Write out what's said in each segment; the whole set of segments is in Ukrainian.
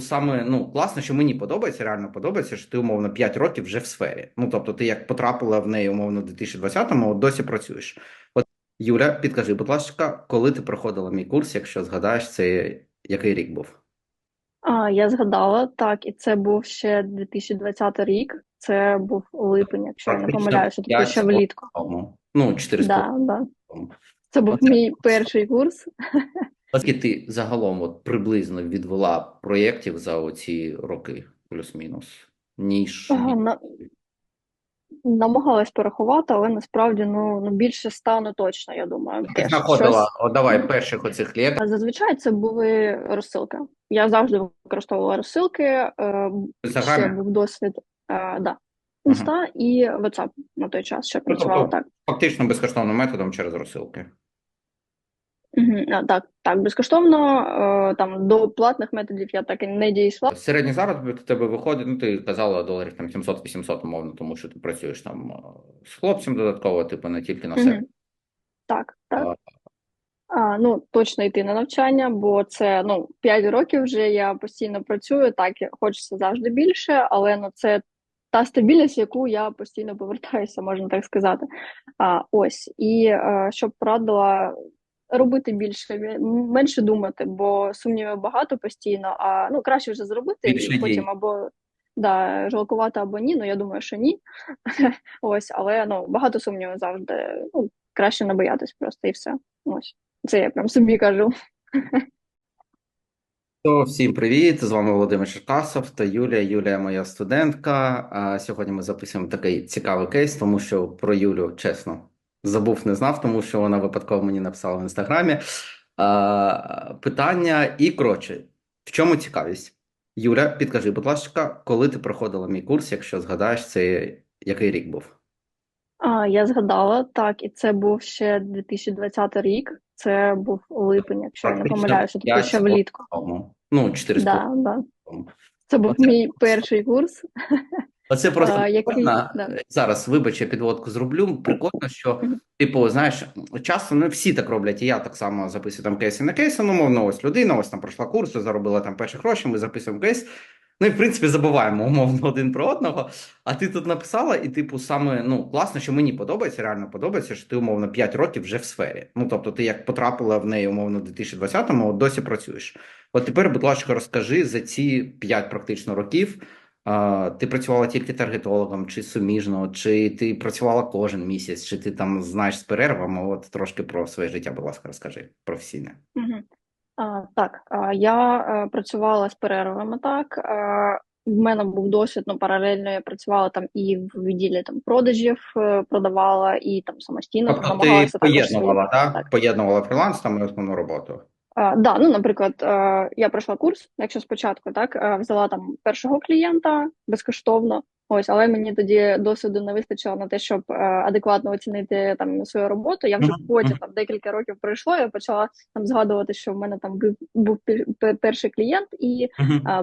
саме ну класно, що мені подобається, реально подобається, що ти умовно 5 років вже в сфері. Ну тобто, ти як потрапила в неї умовно в 2020-му, от досі працюєш. От Юля, підкажи, будь ласка, коли ти проходила мій курс, якщо згадаєш, це який рік був? А, я згадала, так, і це був ще 2020 рік. Це був липень, якщо я не помиляюся, тобто ще влітку. тому. Ну, 4 Да, да. Це був Оце мій перший курс. Оскільки ти загалом от приблизно відвела проєктів за оці роки, плюс-мінус, ніж Ага, на- намагалась порахувати, але насправді ну, ну більше стану точно, я думаю. ти теж знаходила, щось. давай перших оцих. А Зазвичай це були розсилки. Я завжди використовувала розсилки. е, Інстаграмі? був досвід. е, Да. Інста і WhatsApp на той час ще працювала тобто так. Фактично безкоштовним методом через розсилки. А, Так, так, безкоштовно. е, Там до платних методів я так і не дійшла. Середній заробіток у тебе виходить, ну ти казала доларів там 700-800 умовно, тому що ти працюєш там е, з хлопцем додатково, типу не тільки на себе. Мгм. Так, так. А, А, ну, точно йти на навчання, бо це ну 5 років вже я постійно працюю. Так, хочеться завжди більше, але ну це та стабільність, в яку я постійно повертаюся, можна так сказати. А, ось і е, щоб порадила робити більше, менше думати, бо сумнівів багато постійно. А ну краще вже зробити Більше і потім дій. або да, жалкувати або ні. Ну я думаю, що ні. Ось, але ну багато сумнівів завжди. Ну краще не боятись просто і все. Ось. Це я прям собі кажу. То всім привіт! З вами Володимир Черкасов та Юлія. Юлія моя студентка. Сьогодні ми записуємо такий цікавий кейс, тому що про Юлю, чесно, забув, не знав, тому що вона випадково мені написала в інстаграмі. А, питання і коротше, в чому цікавість? Юля, підкажи, будь ласка, коли ти проходила мій курс, якщо згадаєш, це який рік був? А, я згадала, так, і це був ще 2020 рік. Це був липень, якщо я не помиляюся, тобто ще влітку. тому. Ну, 4 Да, да. Це був Оце мій перший курс. Оце просто А, який- да. Зараз, вибач, я підводку зроблю. Прикольно, що, типу, знаєш, часто не всі так роблять, і я так само записую там кейси на кейси. Ну, мовно, ось людина, ось там пройшла курси, заробила там перші гроші, ми записуємо кейс. Ну і в принципі забуваємо умовно один про одного. А ти тут написала, і, типу, саме ну класно, що мені подобається, реально подобається, що ти умовно 5 років вже в сфері. Ну тобто, ти як потрапила в неї умовно в 2020-му, от досі працюєш. От тепер, будь ласка, розкажи за ці 5 практично років. Ти працювала тільки таргетологом, чи суміжно, чи ти працювала кожен місяць, чи ти там знаєш з перервами? От трошки про своє життя, будь ласка, розкажи професійне. Мгм. А, так, а, я е, працювала з перервами так. А, в мене був досвід, ну, паралельно я працювала там і в відділі там продажів е, продавала, і там самостійно Тобто намагалася поєднувала, так? так. Поєднувала фріланс там і основну роботу. А, да, ну, наприклад, е, я пройшла курс, якщо спочатку так е, взяла там першого клієнта безкоштовно. Ось, але мені тоді досвіду не вистачило на те, щоб е, адекватно оцінити там свою роботу. Я вже потім там декілька років пройшло. Я почала там згадувати, що в мене там був, був пер- пер- перший клієнт, і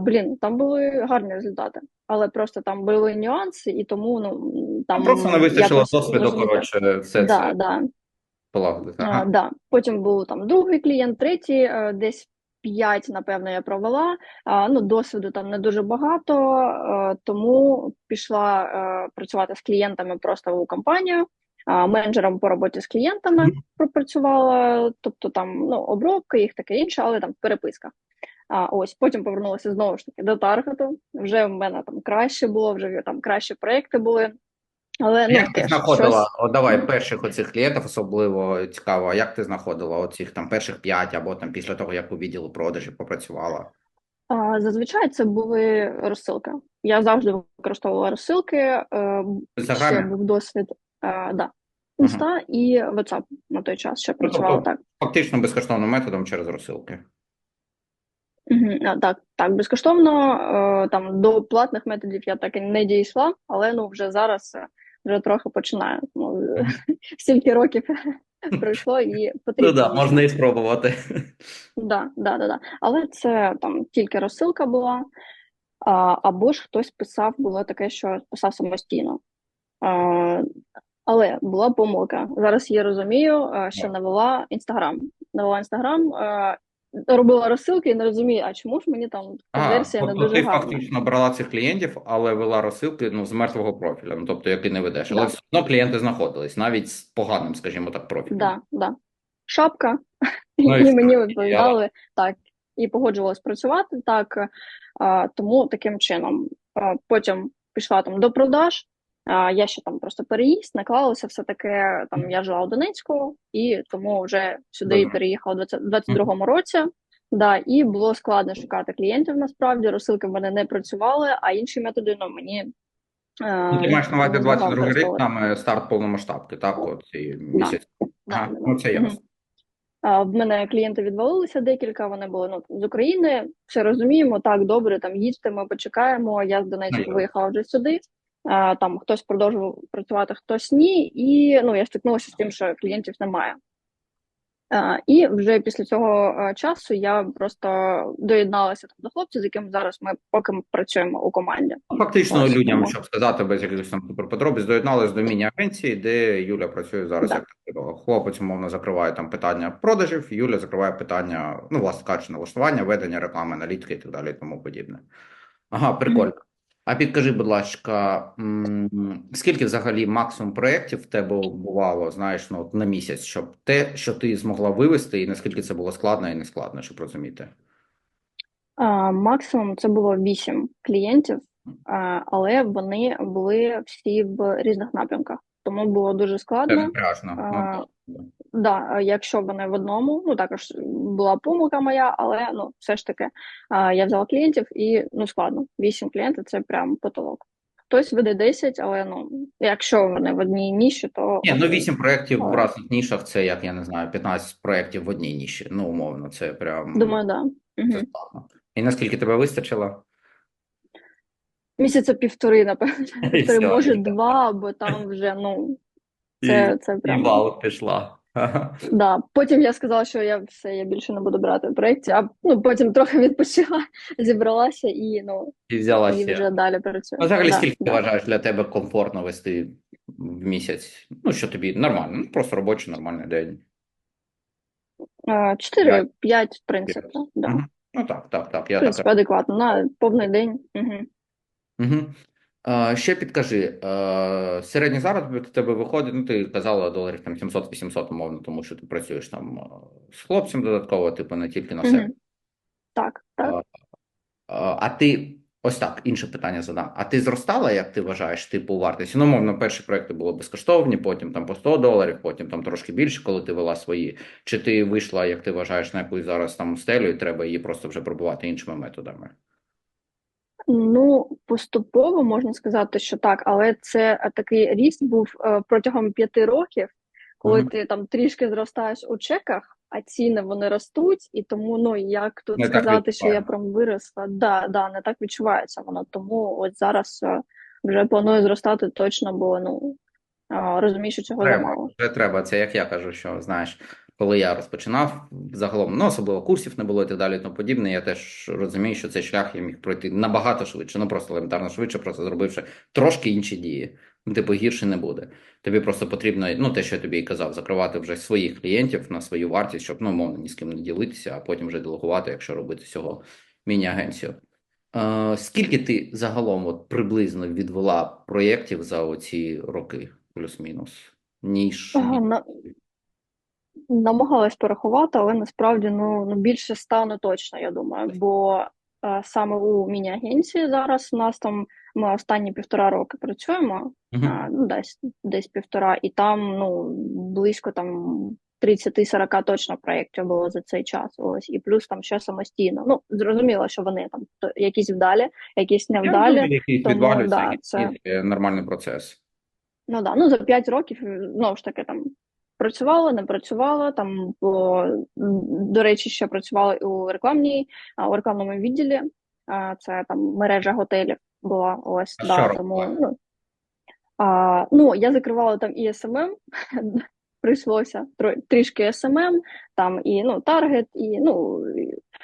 блін, там були гарні результати. Але просто там були нюанси, і тому ну там Просто не вистачило досвіду, коротше, все Да, це да. Полагодити. А, да. Потім був там другий клієнт, третій, е, десь п'ять, напевно, я провела. А, ну, досвіду там не дуже багато, е, тому пішла е, працювати з клієнтами просто у компанію. Менеджером по роботі з клієнтами пропрацювала, тобто там ну, обробка, їх таке інше, але там переписка. А ось потім повернулася знову ж таки до таргету. Вже в мене там краще було, вже там кращі проекти були. Але ну Як ти знаходила? щось От давай перших оцих клієнтів особливо цікаво. Як ти знаходила оцих там перших п'ять або там після того, як у відділу продажів попрацювала? А, Зазвичай це були розсилки. Я завжди використовувала розсилки. е, Ще був досвід, е, да. Інста і WhatsApp на той час ще працювала тобто- так. Фактично безкоштовним методом через розсилки. Так, так, безкоштовно. е, Там до платних методів я так і не дійшла, але ну вже зараз вже трохи починаю. Ну, стільки років пройшло і Ну потрібно. да, можна і спробувати. Да, да, да, да. Але це там тільки розсилка була, а, або ж хтось писав, було таке, що писав самостійно. А, але була помилка. Зараз я розумію, що навела Інстаграм. Навела Інстаграм, робила розсилки і не розумію, а чому ж мені там А, конверсія не тобто дуже ти гарна. фактично брала цих клієнтів, але вела розсилки ну, з мертвого профіля, ну, тобто, який не ведеш. Але Да. все одно клієнти знаходились, навіть з поганим, скажімо так, профілем. Да, да. Шапка, Ну, і і мені все, відповідали так, і погоджувалась працювати так. А, тому таким чином. А, потім пішла там до продаж. Я ще там просто переїзд, наклалося все таке. Там я жила у Донецьку, і тому вже сюди Добре. переїхала у 20 22-му році. Да, і було складно шукати клієнтів насправді. Розсилки в мене не працювали, а інші методи ну, мені. е, Ну, ти маєш на увазі допомагали 22 рік, використовувати. саме старт повномасштабки, так? От цей місяць. Да, да, ну це ясно. В мене клієнти відвалилися декілька, вони були ну, з України. Все розуміємо, так, добре, там їдьте, ми почекаємо. Я з Донецька виїхала вже сюди. А, Там хтось продовжував працювати, хтось ні. І ну, я стикнулася з тим, що клієнтів немає. І вже після цього часу я просто доєдналася там до хлопців, з яким зараз ми поки ми працюємо у команді. Фактично, Ось, людям, тому. щоб сказати без якихось там суперподробиць, доєдналися до міні-агенції, де Юля працює зараз Да. як таксилог. Хлопець, умовно, закриває там питання продажів, Юля закриває питання, ну, власне кажучи, налаштування, ведення реклами, аналітики і так далі і тому подібне. Ага, прикольно. А підкажи, будь ласка, скільки взагалі максимум проєктів в тебе бувало, знаєш, ну, на місяць, щоб те, що ти змогла вивести, і наскільки це було складно і не складно, щоб розуміти? А, Максимум це було вісім клієнтів, але вони були всі в різних напрямках, тому було дуже Це складно. напряжно. А, Ну, Да, якщо вони в одному, ну також була помилка моя, але ну все ж таки а, я взяла клієнтів і ну складно. Вісім клієнтів це прям потолок. Хтось веде 10, але ну якщо вони в одній ніші, то Ні, ну окей. 8 проєктів в різних нішах, це як я не знаю, 15 проєктів в одній ніші. Ну, умовно, це прям думаю, да. це Угу. І наскільки тебе вистачило? Місяця півтори, напевно, півтори, може два, бо там вже ну це, це І вал пішла. Да, потім я сказала, що я все, я більше не буду брати проєктів, а ну потім трохи відпочила, зібралася і ну І взяла і вже далі працюю. Взагалі, Да, скільки ти вважаєш для тебе комфортно вести в місяць? Ну, що тобі нормально, ну, просто робочий нормальний день. Е, Чотири-п'ять, в принципі, да. Ну, так, так, так, В я так адекватно, на повний день. Угу. Угу. А, ще підкажи, а, середній заробіток у тебе виходить, ну ти казала доларів там 700-800, умовно, тому що ти працюєш там з хлопцем додатково, типу не тільки на себе. Угу. Так, так. А, а ти, ось так, інше питання задам. А ти зростала, як ти вважаєш, типу вартості? Ну, мовно, перші проекти були безкоштовні, потім там по 100 доларів, потім там трошки більше, коли ти вела свої. Чи ти вийшла, як ти вважаєш, на якусь зараз там стелю, і треба її просто вже пробувати іншими методами? Ну, поступово можна сказати, що так, але це е, такий ріст був е, протягом п'яти років, коли Мгм. ти там трішки зростаєш у чеках, а ціни вони ростуть, і тому ну як тут Не сказати, що я прям виросла. Да, да, не так відчувається воно. Тому от зараз е, вже планую зростати точно, бо ну розумію, що цього Треба, замало. вже треба. Це як я кажу, що знаєш, коли я розпочинав, загалом, ну особливо курсів не було і так далі, тому подібне. Я теж розумію, що цей шлях я міг пройти набагато швидше, ну просто елементарно швидше, просто зробивши трошки інші дії. Ну, Типу, гірше не буде. Тобі просто потрібно, ну те, що я тобі і казав, закривати вже своїх клієнтів на свою вартість, щоб ну, мовно ні з ким не ділитися, а потім вже делегувати, якщо робити цього міні-агенцію. Е, скільки ти загалом от, приблизно відвела проєктів за оці роки, плюс-мінус? Ніж Ага, на- Намагалась порахувати, але насправді ну, ну більше стану точно, я думаю. Бо е, саме у міні-агенції зараз у нас там ми останні півтора роки працюємо, Мгм. а, ну десь десь півтора, і там ну близько там 30-40 точно проєктів було за цей час. Ось і плюс там ще самостійно. Ну зрозуміло, що вони там то- якісь вдалі, якісь Я невдалі. тому, відвалюється, да, це- нормальний процес. Ну да, ну за 5 років знову ж таки там працювала, не працювала. Там м, до речі, ще працювала і у рекламній, у рекламному відділі. Це там мережа готелів була ось А да, тому ну, а, ну я закривала там і СММ, прийшлося трішки СММ, там і ну таргет, і ну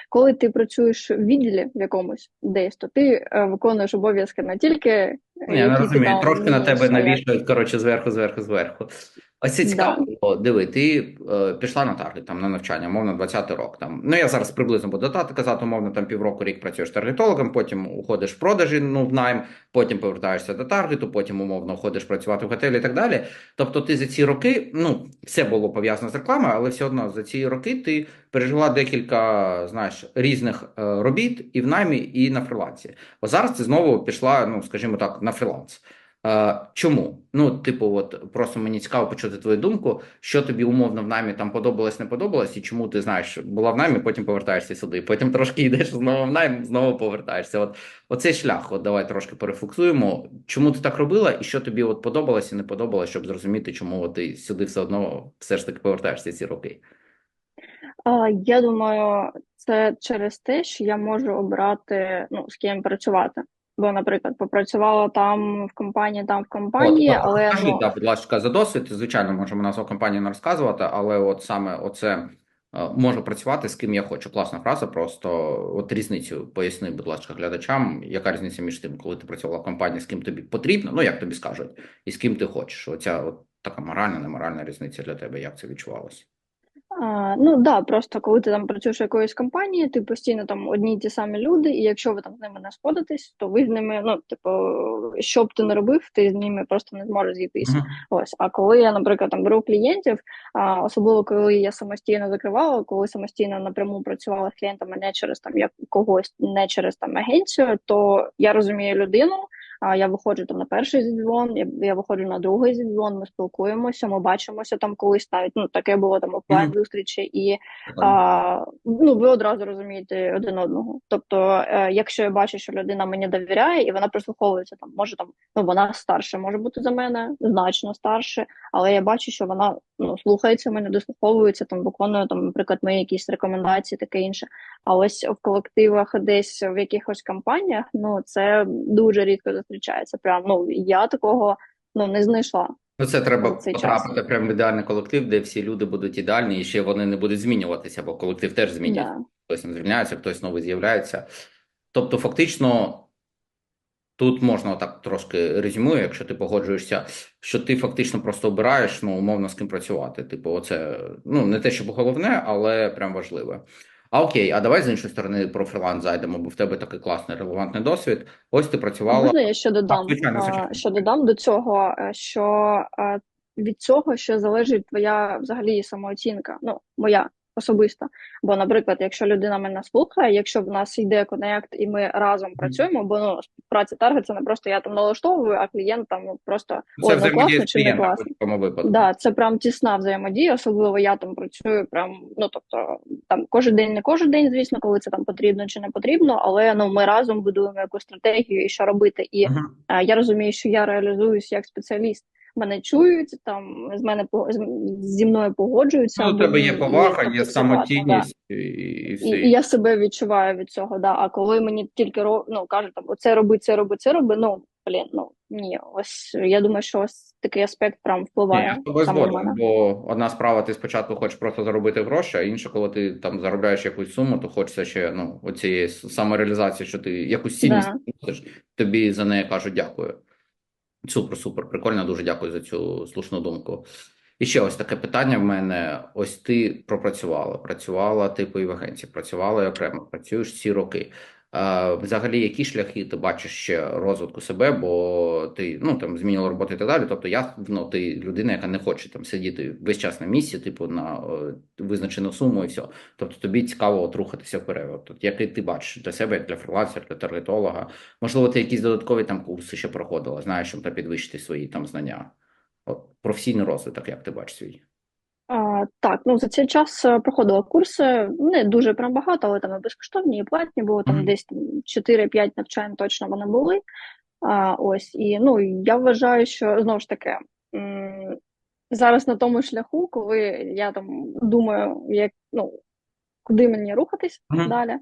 коли ти працюєш в відділі в якомусь десь, то ти е, виконуєш обов'язки не тільки Ні, я не розумію, там трошки на тебе навішують, коротше, зверху, зверху, зверху. Ось це цікаво. О, Диви, ти е, пішла на таргет там на навчання, мовно 20 рок. Там ну я зараз приблизно буду дати казати, умовно там півроку рік працюєш таргетологом, потім уходиш в продажі, ну в найм, потім повертаєшся до таргету, потім умовно ходиш працювати в готелі і так далі. Тобто, ти за ці роки, ну все було пов'язано з рекламою, але все одно за ці роки ти пережила декілька знаєш різних е, робіт і в наймі, і на фрилансі. Бо зараз ти знову пішла, ну скажімо так, на фриланс. Е, Чому? Ну, типу, от просто мені цікаво почути твою думку, що тобі умовно в наймі там подобалось, не подобалось, і чому ти знаєш, була в наймі, потім повертаєшся сюди, потім трошки йдеш знову в найм, знову повертаєшся. От оцей шлях, от давай трошки перефокусуємо. Чому ти так робила, і що тобі от подобалось і не подобалось, щоб зрозуміти, чому от ти сюди все одно все ж таки повертаєшся ці роки. Я думаю, це через те, що я можу обрати, ну, з ким працювати. Бо, наприклад, попрацювала там в компанії, там в компанії, От, але Скажи, ну, да, будь ласка, за досвід. Звичайно, можемо назву компанії не розказувати, але от саме оце е, можу працювати з ким я хочу. Класна фраза. Просто от різницю поясни, будь ласка, глядачам, яка різниця між тим, коли ти працювала в компанії, з ким тобі потрібно, ну як тобі скажуть, і з ким ти хочеш. Оця от така моральна, неморальна різниця для тебе, як це відчувалося? А, ну да, просто коли ти там працюєш в якоїсь компанії, ти постійно там одні й ті самі люди, і якщо ви там з ними не сходитесь, то ви з ними, ну, типу, що б ти не робив, ти з ними просто не зможеш зійтися. Ось, а коли я, наприклад, там беру клієнтів, а, особливо коли я самостійно закривала, коли самостійно напряму працювала з клієнтами не через там як когось, не через там агенцію, то я розумію людину. А я виходжу там на перший зідзвон, я, я виходжу на другий зідзвон, ми спілкуємося, ми бачимося там колись навіть. Ну таке було там офлайн зустрічі, і а, ну ви одразу розумієте один одного. Тобто, е, якщо я бачу, що людина мені довіряє, і вона прислуховується там, може там ну вона старша, може бути за мене, значно старше, але я бачу, що вона ну слухається мене, дослуховується там, виконує там, наприклад, мої якісь рекомендації, таке інше. А ось в колективах, десь в якихось компаніях, ну це дуже рідко зустрічається. Прям ну я такого ну не знайшла. Ну, це треба потрапити час. прямо в ідеальний колектив, де всі люди будуть ідеальні, і ще вони не будуть змінюватися, бо колектив теж змінюється. Да. Хтось там звільняється, хтось новий з'являється. Тобто, фактично, тут можна так трошки резюмую, якщо ти погоджуєшся, що ти фактично просто обираєш, ну, умовно, з ким працювати. Типу, оце ну не те, щоб головне, але прям важливе. А окей, а давай з іншої сторони про фриланс зайдемо, бо в тебе такий класний релевантний досвід. Ось ти працювала. Можна я ще додам? А, звичайно. Що додам до цього, е, що е, від цього ще залежить твоя взагалі самооцінка, ну моя особиста. Бо, наприклад, якщо людина мене слухає, якщо в нас йде конект і ми разом працюємо, бо ну праця таргет це не просто я там налаштовую, а клієнт там ну, просто Це ой, ну взаємодія класно чи не класно. Да, це прям тісна взаємодія, особливо я там працюю прям, ну тобто там кожен день, не кожен день, звісно, коли це там потрібно чи не потрібно, але ну ми разом будуємо якусь стратегію і що робити. І е, я розумію, що я реалізуюсь як спеціаліст. Мене чують, там з мене зі мною погоджуються. Ну, у тебе є повага, є все класно, да. і, і все. І, і я себе відчуваю від цього, да. А коли мені тільки ну, кажуть, там, оце роби, це роби, це роби, ну, блін, ну, ні, ось я думаю, що ось такий аспект прям Ні, впливає я з тобою саме на згоден, бо одна справа, ти спочатку хочеш просто заробити гроші, а інша, коли ти там заробляєш якусь суму, то хочеться ще ну, оцієї самореалізації, що ти якусь цінність Да. тобі за неї кажуть дякую. Супер, супер, прикольно, дуже дякую за цю слушну думку. І ще ось таке питання в мене. Ось ти пропрацювала, працювала типу і в агенції, працювала і окремо, працюєш ці роки. Взагалі, які шляхи ти бачиш ще розвитку себе, бо ти ну там змінила роботу і так далі. Тобто, я ну, ти людина, яка не хоче там сидіти весь час на місці, типу на визначену суму і все. Тобто тобі цікаво от рухатися вперед. От, який ти бачиш для себе, як для фрилансера, для таргетолога? Можливо, ти якісь додаткові там курси ще проходила, знаєш, щоб підвищити свої там знання. От, професійний розвиток, як ти бачиш свій? А, так, ну за цей час е, проходила курси, не дуже прям багато, але там і безкоштовні, і платні, було там десь там 4-5 навчань точно вони були. А, ось, і ну, я вважаю, що знову ж таки, м, зараз на тому шляху, коли я там думаю, як, ну, куди мені рухатись Мгм. далі.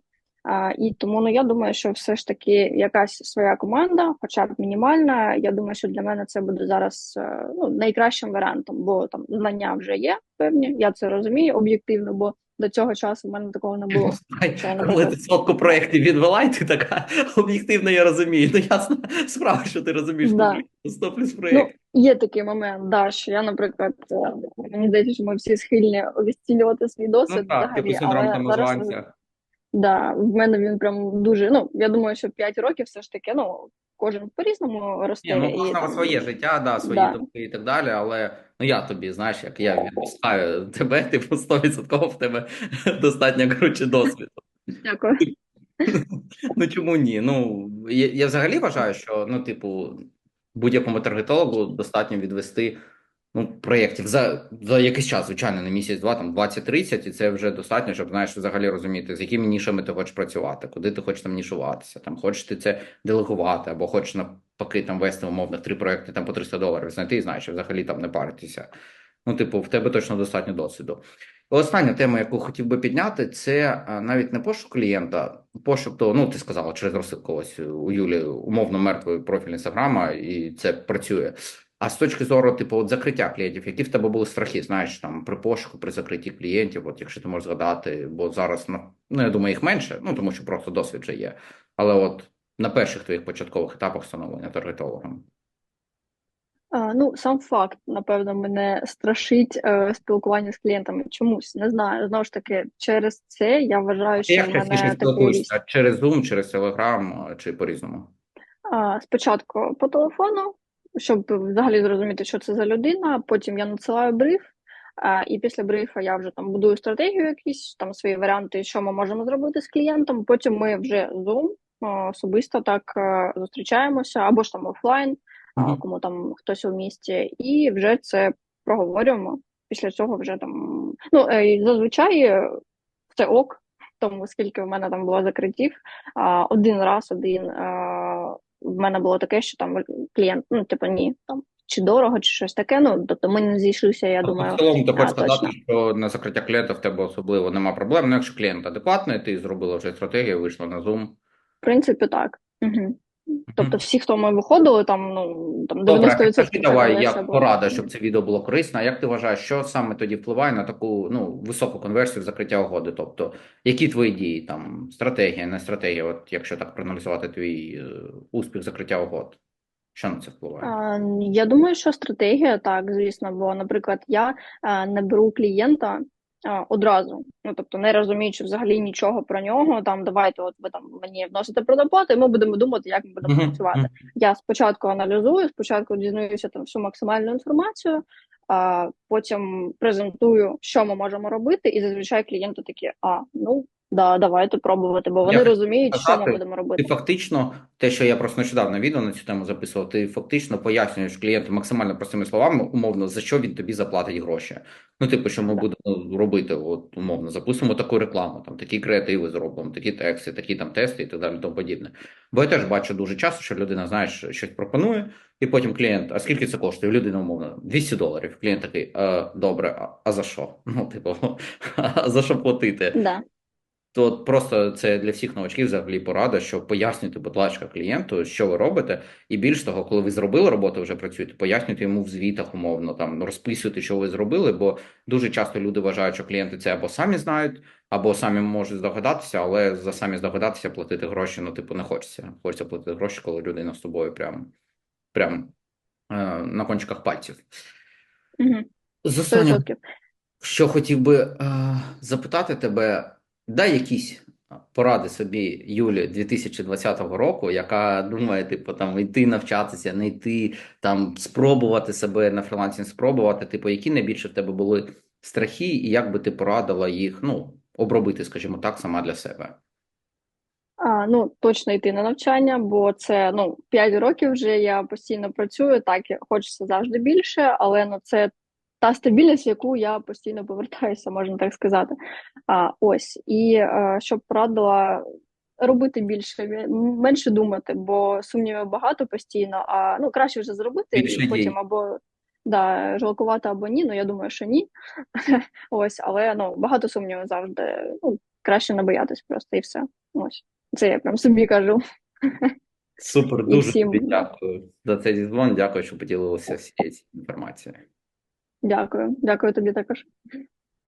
І тому ну, я думаю, що все ж таки якась своя команда, хоча б мінімальна. Я думаю, що для мене це буде зараз е, ну, найкращим варіантом, бо там знання вже є певні, я це розумію об'єктивно, бо до цього часу в мене такого не було. Слухай, Коли ти сотку проєктів відвела, і ти така об'єктивно я розумію. Ну ясна справа, що ти розумієш Да. 100 плюс Ну, проєкт. є такий момент, да, що я, наприклад, е, мені здається, що ми всі схильні обіцінювати свій досвід Ну так, типу синдром самозванця. Да, в мене він прям дуже. Ну, я думаю, що 5 років все ж таки, ну, кожен по-різному росте. Ні, ну, кожного там, своє життя, да, свої Да. думки і так далі, але ну я тобі, знаєш, як я відпускаю тебе, типу 100% в тебе достатньо коротше досвіду. Дякую. Ну чому ні? Ну я, я взагалі вважаю, що ну, типу, будь-якому таргетологу достатньо відвести ну, проєктів за, за якийсь час, звичайно, не місяць-два, там 20-30, і це вже достатньо, щоб знаєш, взагалі розуміти, з якими нішами ти хочеш працювати, куди ти хочеш там нішуватися. Там хочеш ти це делегувати, або хочеш навпаки там вести умовно три проєкти там по 300 доларів, знайти і знаєш, взагалі там не паритися. Ну, типу, в тебе точно достатньо досвіду. Остання тема, яку хотів би підняти, це навіть не пошук клієнта, пошук того, ну ти сказала через розсилку ось у Юлі умовно мертвий профіль інстаграма, і це працює. А з точки зору, типу, от закриття клієнтів, які в тебе були страхи, знаєш, там при пошуку, при закритті клієнтів, от якщо ти можеш згадати, бо зараз ну, я думаю, їх менше, ну тому що просто досвід вже є. Але от на перших твоїх початкових етапах становлення таргетологом. А, ну, сам факт, напевно, мене страшить е, спілкування з клієнтами. Чомусь не знаю. Знову ж таки, через це я вважаю, що Як мене такий спілкуєшся? Через Zoom, через Telegram чи по-різному? А, спочатку по телефону, щоб взагалі зрозуміти, що це за людина. Потім я надсилаю бриф, і після брифа я вже там будую стратегію, якісь там свої варіанти, що ми можемо зробити з клієнтом. Потім ми вже Zoom особисто так е, зустрічаємося, або ж там офлайн, а, Мгм. кому там хтось у місті, і вже це проговорюємо. Після цього вже там. Ну, е, зазвичай е, це ок, тому скільки в мене там було закриттів. Один раз один в мене було таке, що там клієнт, ну, типу, ні, там чи дорого, чи щось таке. Ну, тобто ми не зійшлися, я а думаю. в цілому ти хочеш сказати, що на закриття клієнта в тебе особливо нема проблем. Ну, якщо клієнт адекватний, ти зробила вже стратегію, вийшла на Zoom. В принципі, так. Угу. Тобто, всі, хто ми виходили, там, ну, там 90% Добре, скажи давай, як було. порада, щоб це відео було корисно. А як ти вважаєш, що саме тоді впливає на таку ну, високу конверсію в закриття угоди? Тобто, які твої дії, там, стратегія, не стратегія, от якщо так проаналізувати твій е, успіх закриття угод? Що на це впливає? Я думаю, що стратегія так, звісно, бо, наприклад, я а, не беру клієнта одразу. Ну, тобто, не розуміючи взагалі нічого про нього. Там давайте, от ви там мені вносите предоплату, і ми будемо думати, як ми будемо працювати. Я спочатку аналізую, спочатку дізнаюся там всю максимальну інформацію, а потім презентую, що ми можемо робити, і зазвичай клієнти такі: а ну да, давайте пробувати, бо вони хочу розуміють, що ми сказати, будемо Ти робити. фактично, те, що я просто нещодавно відео на цю тему записував, ти фактично пояснюєш клієнту максимально простими словами, умовно, за що він тобі заплатить гроші. Ну, типу, що ми Так. будемо робити, от, умовно, запустимо таку рекламу, там, такі креативи зробимо, такі тексти, такі там тести і так далі, тому подібне. Бо я теж бачу дуже часто, що людина, знаєш, щось пропонує, і потім клієнт, а скільки це коштує? Людина, умовно, 200 доларів. Клієнт такий, е, добре, а, а за що? Ну, типу, а за що платити? Да. То от просто це для всіх новачків взагалі порада, що пояснюйте, будь ласка, клієнту, що ви робите, і більш того, коли ви зробили роботу, вже працюєте, пояснюйте йому в звітах умовно, там розписуйте, що ви зробили, бо дуже часто люди вважають, що клієнти це або самі знають, або самі можуть здогадатися, але за самі здогадатися платити гроші, ну, типу, не хочеться. Хочеться платити гроші, коли людина з тобою прям, прям е, на кончиках пальців. Угу. З останнього що хотів би е, запитати тебе, дай якісь поради собі Юлі 2020 року, яка думає, типу, там йти навчатися, не йти, там спробувати себе на фрилансі, спробувати, типу, які найбільше в тебе були страхи, і як би ти порадила їх, ну, обробити, скажімо так, сама для себе. А, ну, точно йти на навчання, бо це ну 5 років вже я постійно працюю, так хочеться завжди більше, але ну це та стабільність, в яку я постійно повертаюся, можна так сказати. А, ось і е, щоб порадила робити більше, менше думати, бо сумнівів багато постійно. А ну краще вже зробити Більше і дій. потім або да, жалкувати або ні. Ну я думаю, що ні. Ось, але ну багато сумнівів завжди. Ну краще не боятись просто і все. Ось. Це я прям собі кажу. Супер, дуже всім. тобі дякую за цей дзвон. Дякую, що поділилися всією цією інформацією. Дякую. Дякую тобі також.